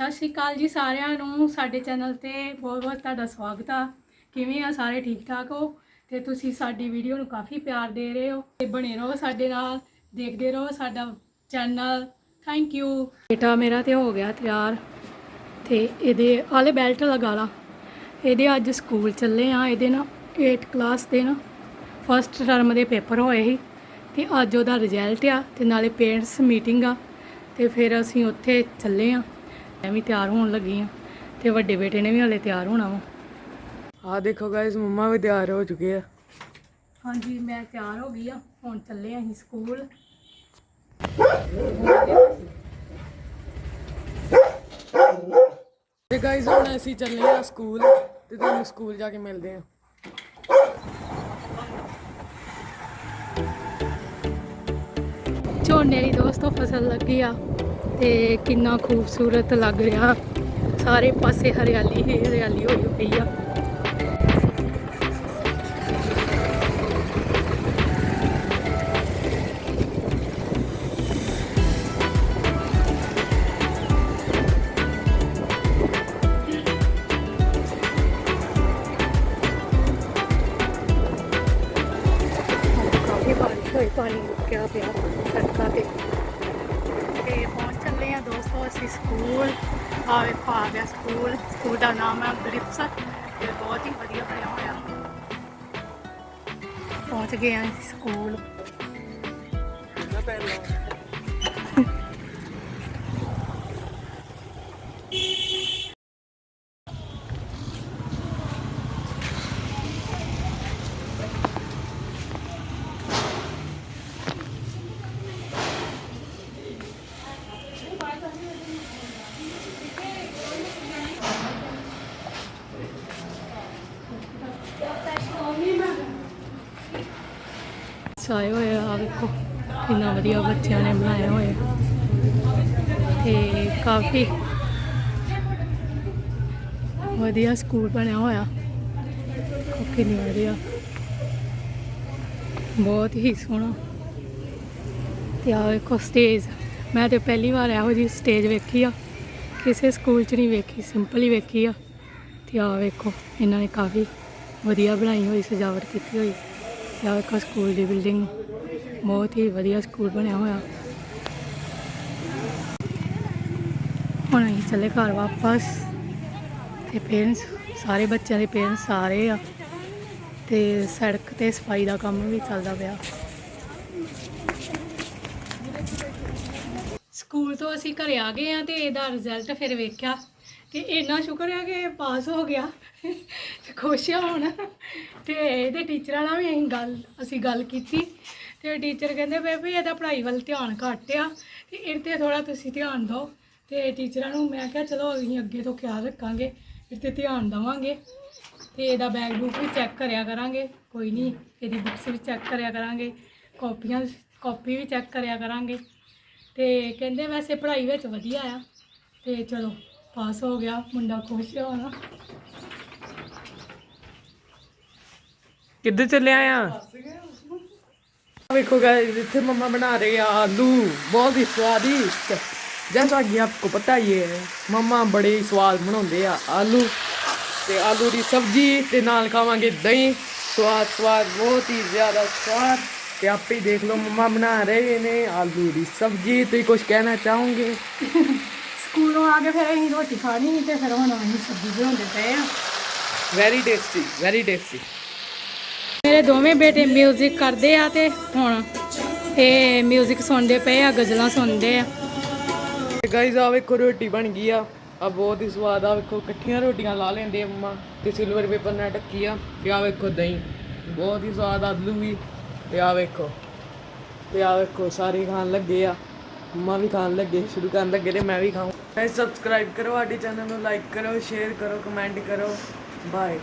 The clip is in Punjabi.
ਸਤਿ ਸ਼੍ਰੀ ਅਕਾਲ ਜੀ ਸਾਰਿਆਂ ਨੂੰ, ਸਾਡੇ ਚੈਨਲ ਤੇ ਬਹੁਤ-ਬਹੁਤ ਤੁਹਾਡਾ ਸਵਾਗਤ ਆ। ਕਿਵੇਂ ਆ ਸਾਰੇ, ਠੀਕ ਠਾਕ ਹੋ? ਤੇ ਤੁਸੀਂ ਸਾਡੀ ਵੀਡੀਓ ਨੂੰ ਕਾਫੀ ਪਿਆਰ ਦੇ ਰਹੇ ਹੋ ਤੇ ਬਣੇ ਰਹੋ ਸਾਡੇ ਨਾਲ, ਦੇਖਦੇ ਰਹੋ ਸਾਡਾ ਚੈਨਲ। ਥੈਂਕ ਯੂ ਬੇਟਾ ਮੇਰਾ ਤੇ ਹੋ ਗਿਆ ਤਿਆਰ ਤੇ ਇਹਦੇ ਆਲੇ ਬੈਲਟ ਲਗਾ ਲਾ। ਇਹਦੇ ਅੱਜ ਸਕੂਲ ਚੱਲੇ ਆ, ਇਹਦੇ ਨਾ 8 ਕਲਾਸ ਦੇ ਨਾ ਫਸਟ ਟਰਮ ਦੇ ਪੇਪਰ ਹੋਏ ਸੀ ਤੇ ਅੱਜ ਉਹਦਾ ਰਿਜ਼ਲਟ ਆ ਤੇ ਨਾਲੇ ਪੇਰੈਂਟਸ ਮੀਟਿੰਗ ਆ ਤੇ ਫਿਰ ਅਸੀਂ ਉੱਥੇ ਚੱਲੇ ਆ। ਮੈਂ ਵੀ ਤਿਆਰ ਹੋਣ ਲੱਗੀ ਆ ਤੇ ਵੱਡੇ ਬੇਟੇ ਨੇ ਵੀ ਹਲੇ ਤਿਆਰ ਹੋਣਾ ਵਾ। ਆ ਦੇਖੋ ਗਾਇਸ ਮੰਮਾ ਵੀ ਤਿਆਰ ਹੋ ਚੁੱਕੇ ਆ। ਹਾਂਜੀ ਮੈਂ ਤਿਆਰ ਹੋ ਗਈ ਆ। ਹੁਣ ਚੱਲੇ ਆ ਅਸੀਂ ਸਕੂਲ। ਤੇ ਗਾਇਸ ਹੁਣ ਅਸੀਂ ਚੱਲੇ ਆ ਸਕੂਲ ਤੇ ਤੁਹਾਨੂੰ ਸਕੂਲ ਜਾ ਕੇ ਮਿਲਦੇ ਆ। ਝੋਨੇ ਦੀ ਦੋਸਤੋ ਫਸਲ ਲੱਗੀ ਆ। ਤੇ ਕਿੰਨਾ ਖੂਬਸੂਰਤ ਲੱਗ ਰਿਹਾ। ਸਾਰੇ ਪਾਸੇ ਹਰਿਆਲੀ ਹੀ ਹਰਿਆਲੀ ਹੋਈ ਪਈ ਆ। ਕਾਫੀ ਬਾਰਿਸ਼ ਹੋਈ, ਪਾਣੀ ਰੁਕਿਆ ਪਿਆ ਸੜਕਾਂ ਤੇ। ਤੇ ਪਹੁੰਚ ਚੱਲੇ ਆ, ਦੋਸਤੋ, ਅਸੀਂ ਸਕੂਲ ਆ ਵੇਖੋ ਆ ਗਿਆ ਸਕੂਲ। ਸਕੂਲ ਦਾ ਨਾਮ ਹੈ ਗ੍ਰਿਪਸ ਤੇ ਬਹੁਤ ਹੀ ਵਧੀਆ ਬਣਿਆ ਹੋਇਆ। ਪਹੁੰਚ ਗਏ ਆ ਅਸੀਂ ਸਕੂਲ। ਸਾਏ ਹੋਏ ਆ ਵੇਖੋ, ਕਿੰਨਾ ਵਧੀਆ ਬੱਚਿਆਂ ਨੇ ਬਣਾਇਆ ਹੋਇਆ। ਤੇ ਕਾਫੀ ਵਧੀਆ ਸਕੂਲ ਬਣਿਆ ਹੋਇਆ। ਕਿੰਨੀ ਵਧੀਆ। ਬਹੁਤ ਹੀ ਸੋਹਣਾ। ਤੇ ਆ ਵੇਖੋ ਸਟੇਜ। ਮੈਂ ਤੇ ਪਹਿਲੀ ਵਾਰ ਇਹੋ ਜੀ ਸਟੇਜ ਵੇਖੀ ਆ। ਕਿਸੇ ਸਕੂਲ 'ਚ ਨਹੀਂ ਵੇਖੀ, ਸਿੰਪਲ ਹੀ ਵੇਖੀ ਆ। ਤੇ ਆ ਵੇਖੋ, ਇਹਨਾਂ ਨੇ ਕਾਫੀ ਵਧੀਆ ਬਣਾਈ ਹੋਈ, ਸਜਾਵਟ ਕੀਤੀ ਹੋਈ। ਤੇ ਵੇਖੋ ਸਕੂਲ ਦੀ ਬਿਲਡਿੰਗ ਬਹੁਤ ਹੀ ਵਧੀਆ ਸਕੂਲ ਬਣਿਆ ਹੋਇਆ। ਹੁਣ ਅਸੀਂ ਚੱਲੇ ਘਰ ਵਾਪਸ ਤੇ ਪੇਰੈਂਟਸ ਸਾਰੇ ਬੱਚਿਆਂ ਦੇ ਪੇਰੈਂਟਸ ਸਾਰੇ ਆ ਤੇ ਸੜਕ ਤੇ ਸਫ਼ਾਈ ਦਾ ਕੰਮ ਵੀ ਚੱਲਦਾ ਪਿਆ। ਸਕੂਲ ਤੋਂ ਅਸੀਂ ਘਰੇ ਆ ਗਏ ਆ ਤੇ ਇਹਦਾ ਰਿਜ਼ਲਟ ਫਿਰ ਵੇਖਿਆ ਤੇ ਇੰਨਾ ਸ਼ੁਕਰ ਹੈ ਕਿ ਪਾਸ ਹੋ ਗਿਆ ਤੇ ਖੁਸ਼ ਆ ਹੁਣ। ਤੇ ਇਹਦੇ ਟੀਚਰਾਂ ਨਾਲ ਵੀ ਅਸੀਂ ਗੱਲ ਅਸੀਂ ਗੱਲ ਕੀਤੀ ਤੇ ਟੀਚਰ ਕਹਿੰਦੇ ਪਏ ਵੀ ਇਹਦਾ ਪੜ੍ਹਾਈ ਵੱਲ ਧਿਆਨ ਘੱਟ ਆ ਤੇ ਇਹਦੇ ਤੇ ਥੋੜਾ ਤੁਸੀਂ ਧਿਆਨ ਦਿਓ ਤੇ ਟੀਚਰਾਂ ਨੂੰ ਮੈਂ ਕਿਹਾ ਚਲੋ ਅਸੀਂ ਅੱਗੇ ਤੋਂ ਖਿਆਲ ਰੱਖਾਂਗੇ, ਇਹਦੇ ਤੇ ਧਿਆਨ ਦੇਵਾਂਗੇ ਤੇ ਇਹਦਾ ਬੈਗ ਬੁੱਕ ਵੀ ਚੈੱਕ ਕਰਿਆ ਕਰਾਂਗੇ, ਕੋਈ ਨਹੀਂ, ਇਹਦੀ ਬੁੱਕਸ ਵੀ ਚੈੱਕ ਕਰਿਆ ਕਰਾਂਗੇ ਕਾਪੀਆਂ ਕਾਪੀ ਵੀ ਚੈੱਕ ਕਰਿਆ ਕਰਾਂਗੇ। ਤੇ ਕਹਿੰਦੇ ਵੈਸੇ ਪੜ੍ਹਾਈ ਵਿੱਚ ਵਧੀਆ ਆ। ਤੇ ਚਲੋ ਪਾਸ ਹੋ ਗਿਆ ਮੁੰਡਾ ਖੁਸ਼ ਹੋਣਾ। ਕਿੱਧਰ ਚੱਲਿਆ ਆ? ਵੇਖੋ ਗਾਇਸ ਇੱਥੇ ਮੰਮਾ ਬਣਾ ਰਹੇ ਆ ਆਲੂ ਬਹੁਤ ਹੀ ਸਵਾਦਿਸ਼ਟ ਜੈਸਾ ਕਿ ਆਪਕੋ ਪਤਾ ਹੀ ਹੈ। ਮੰਮਾ ਬੜੇ ਹੀ ਸਵਾਦ ਬਣਾਉਂਦੇ ਆ ਆਲੂ। ਤੇ ਆਲੂ ਦੀ ਸਬਜ਼ੀ ਤੇ ਨਾਲ ਖਾਵਾਂਗੇ ਦਹੀਂ। ਸਵਾਦ ਸਵਾਦ ਬਹੁਤ ਹੀ ਜ਼ਿਆਦਾ ਸਵਾਦ। ਤੇ ਆਪੇ ਹੀ ਦੇਖ ਲਓ ਮੰਮਾ ਬਣਾ ਰਹੇ ਨੇ ਆਲੂ ਦੀ ਸਬਜ਼ੀ ਤੁਸੀਂ ਕੁਝ ਕਹਿਣਾ ਚਾਹੋਗੇ ਸਕੂਲੋਂ ਆ ਕੇ ਫਿਰ ਅਸੀਂ ਰੋਟੀ ਖਾਣੀ ਸੀ ਤੇ ਫਿਰ ਹੁਣ ਅਸੀਂ ਸਬਜ਼ੀ ਬਣਾਉਂਦੇ ਪਏ ਆ ਵੈਰੀ ਟੇਸਟੀ ਵੈਰੀ ਟੇਸਟੀ ਮੇਰੇ ਦੋਵੇਂ ਬੇਟੇ 뮤직 ਕਰਦੇ ਆ ਤੇ ਹੁਣ ਇਹ 뮤직 ਸੁਣਦੇ ਪਏ ਆ ਗਜ਼ਲਾਂ ਸੁਣਦੇ ਆ ਤੇ ਗਾਇਜ਼ ਆ ਵੇਖੋ ਰੋਟੀ ਬਣ ਗਈ ਆ ਆ ਬਹੁਤ ਹੀ ਸਵਾਦ ਆ ਵੇਖੋ ਇਕੱਠੀਆਂ ਰੋਟੀਆਂ ਲਾ ਲੈਂਦੇ ਆ ਮੰਮਾ ਤੇ ਸਿਲਵਰ ਪੇਪਰ ਨਾਲ ਢੱਕੀ ਆ ਤੇ ਆ ਵੇਖੋ ਦਹੀਂ ਬਹੁਤ ਹੀ ਸਵਾਦ ਆਲੂ ਵੀ ਤੇ ਆ ਵੇਖੋ। ਤੇ ਆ ਵੇਖੋ, ਸਾਰੇ ਖਾਣ ਲੱਗੇ ਆ। ਮੰਮਾ ਵੀ ਖਾਣ ਲੱਗੇ, ਸ਼ੁਰੂ ਕਰਨ ਲੱਗੇ ਤੇ ਮੈਂ ਵੀ ਖਾਉਂ ਗਾਇਜ਼ ਸਬਸਕ੍ਰਾਈਬ ਕਰੋ ਸਾਡੇ ਚੈਨਲ ਨੂੰ ਲਾਈਕ ਕਰੋ ਸ਼ੇਅਰ ਕਰੋ ਕਮੈਂਟ ਕਰੋ। ਬਾਏ